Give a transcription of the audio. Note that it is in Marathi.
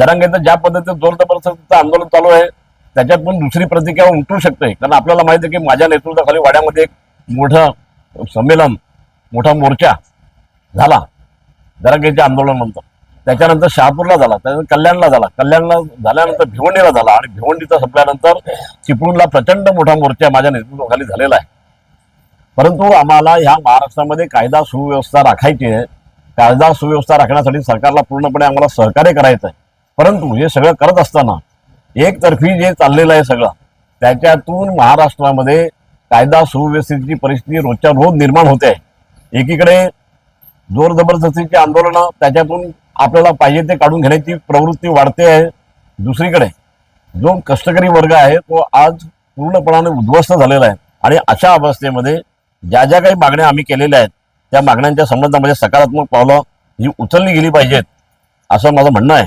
जरांगेचं ज्या पद्धतीचं जोर जबरदस्तीचं आंदोलन चालू आहे त्याच्यात पण दुसरी प्रतिक्रिया उमटू शकते. कारण आपल्याला माहिती आहे की माझ्या नेतृत्वाखाली वाड्यामध्ये एक मोठं संमेलन मोठा मोर्चा झाला. जरांगेच्या आंदोलनानंतर. त्याच्यानंतर शहापूरला झाला त्यानंतर कल्याणला झाला. कल्याणला झाल्यानंतर भिवंडीला झाला आणि भिवंडीचा संपल्यानंतर चिपळूणला प्रचंड मोठा मोर्चा माझ्या नेतृत्वाखाली झालेला आहे. परंतु आम्हाला ह्या महाराष्ट्रामध्ये कायदा सुव्यवस्था राखायची आहे. कायदा सुव्यवस्था राखण्यासाठी सरकारला पूर्णपणे आम्हाला सहकार्य करायचं आहे. परंतु हे सगळं करत असताना एकतर्फी जे चाललेलं आहे सगळं त्याच्यातून महाराष्ट्रामध्ये कायदा सुव्यवस्थेची परिस्थिती रोजच्या रोज निर्माण होते. आहे एकीकडे जोर जबरदस्तीची आंदोलनं त्याच्यातून आपल्याला पाहिजे ते काढून घेण्याची प्रवृत्ती वाढते आहे. दुसरीकडे जो कष्टकरी वर्ग आहे तो आज पूर्णपणाने उद्ध्वस्त झालेला आहे. आणि अशा अवस्थेमध्ये ज्या ज्या काही मागण्या आम्ही केलेल्या आहेत त्या मागण्यांच्या संबंधामध्ये सकारात्मक पावलं ही उचलली गेली पाहिजेत असं माझं म्हणणं आहे.